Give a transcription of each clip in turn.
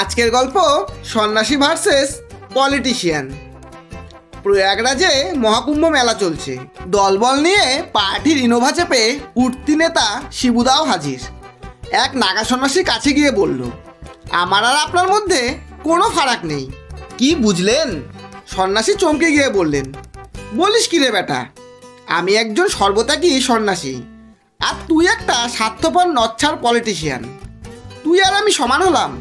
আজকের গল্প সন্ন্যাসী ভার্সেস পলিটিশিয়ান। প্রয়াগরাজে মহাকুম্ভ মেলা চলছে। দলবল নিয়ে পার্টির ইনোভা চেপে উঠতি নেতা শিবুদাও হাজির। এক নাগা সন্ন্যাসীর কাছে গিয়ে বলল, আমার আর আপনার মধ্যে কোনো ফারাক নেই। কি বুঝলেন? সন্ন্যাসী চমকে গিয়ে বললেন, বলিস কি রে বেটা? আমি একজন সর্বত্যাগী সন্ন্যাসী, আর তুই একটা স্বার্থপর নচ্ছার পলিটিশিয়ান। তুই আর আমি সমান হলাম।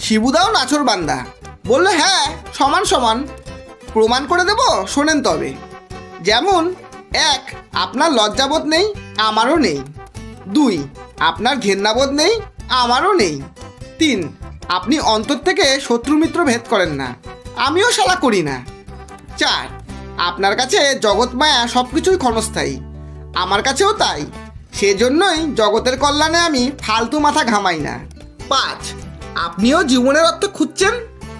শিবুদাও নাচর বান্দা। বলল হ্যাঁ সমান সমান। প্রমাণ করে দেব, শোনেন তবে। যেমন, এক, আপনার লজ্জাবোধ নেই, আমারও নেই। দুই, আপনার ঘেন্নাবোধ নেই, আমারও নেই। তিন, আপনি অন্তর থেকে শত্রু মিত্র ভেদ করেন না। আমিও শালা করি না। চার, আপনার কাছে জগৎ মায়া সব কিছুই ক্ষণস্থায়ী। আমার কাছেও তাই। সেজন্যই জগতের কল্যাণে আমি ফালতু মাথা ঘামাই না। পাঁচ আপনিও জীবনের অর্থ খুঁজছেন?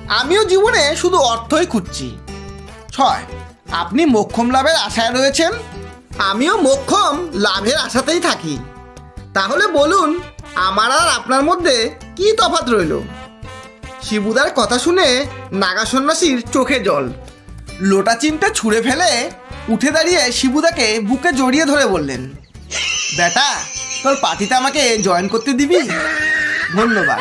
আমিও জীবনে শুধু অর্থই খুঁজছি। ছয়, আপনি মোক্ষম লাভের আশায় রয়েছেন? আমিও মোক্ষম লাভের আশাতেই থাকি। তাহলে বলুন, আমার আর আপনার মধ্যে কি তফাৎ রইল? শিবুদার কথা শুনে নাগা সন্ন্যাসীর চোখে জল। লোটা চিমটা ছুঁড়ে ফেলে উঠে দাঁড়িয়ে শিবুদাকে বুকে জড়িয়ে ধরে বললেন, বেটা, তোর পার্টিতে আমাকে জয়েন করতে দিবি? ধন্যবাদ।